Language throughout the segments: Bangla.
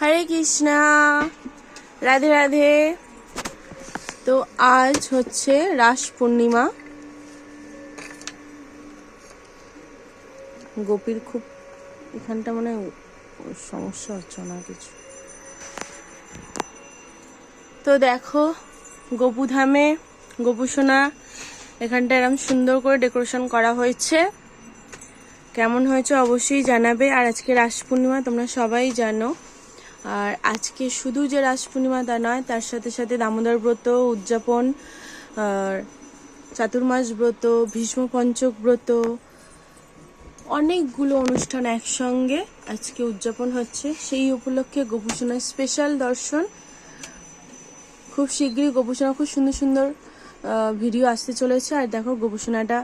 হরে কৃষ্ণা। রাধে রাধে। তো আজ হচ্ছে রাস পূর্ণিমা। গোপীর খুব এখানটা মানে সমস্যা হচ্ছে না কিছু। তো দেখো গোপুধামে গোপুসোনা এখানটা এরকম সুন্দর করে ডেকোরেশন করা হয়েছে। কেমন হয়েছে অবশ্যই জানাবে। আর আজকে রাস পূর্ণিমা, তোমরা সবাই জানো। আর আজকে শুধু যে রাস পূর্ণিমা তা নয়, তার সাথে সাথে দামোদর ব্রত, উদযাপন চাতুর্মাস ব্রত, ভীষ্ম পঞ্চক ব্রত, অনেকগুলো অনুষ্ঠান একসঙ্গে আজকে উদযাপন হচ্ছে। সেই উপলক্ষে গোপুসোনার স্পেশাল দর্শন। খুব শীঘ্রই গোপুসোনা খুব সুন্দর সুন্দর ভিডিও আসতে চলেছে। আর দেখো গোপুসোনাটা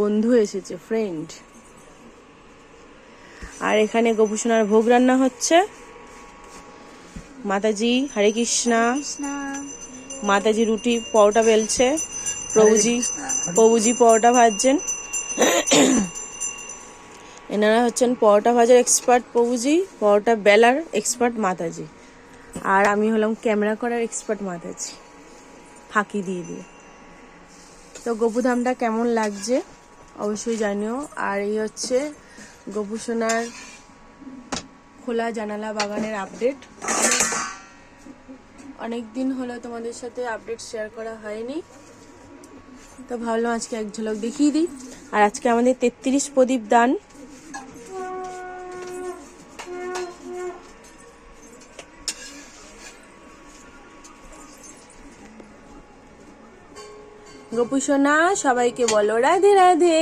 বন্ধু এসেছে ফ্রেন্ড আর এখানে গোপুসোনার ভোগ রান্না হচ্ছে। মাতাজি হরে কৃষ্ণা। মাতাজি রুটি পরোটা বেলছে। প্রভুজি প্রভুজি পরোটা ভাজছেন। এনারা হচ্ছেন পরোটা ভাজার এক্সপার্ট প্রভুজি পরোটা বেলার এক্সপার্ট মাতাজি। আর আমি হলাম ক্যামেরা করার এক্সপার্ট মাতাজি। ফাঁকি দিয়ে দিয়ে। তো গোপুধামটা কেমন লাগছে? অবশ্যই জানিও। আর এই হচ্ছে গোপুসোনার খোলা জানালা বাগানের আপডেট। অনেক দিন হলো তোমাদের সাথে আপডেট শেয়ার করা হয়নি। তো ভাবলাম আজকে এক ঝলক দেখিয়ে দিই। আর আজকে আমাদের তেত্রিশ প্রদীপ দান। গোপুসোনা সবাইকে বলো রাধে রাধে।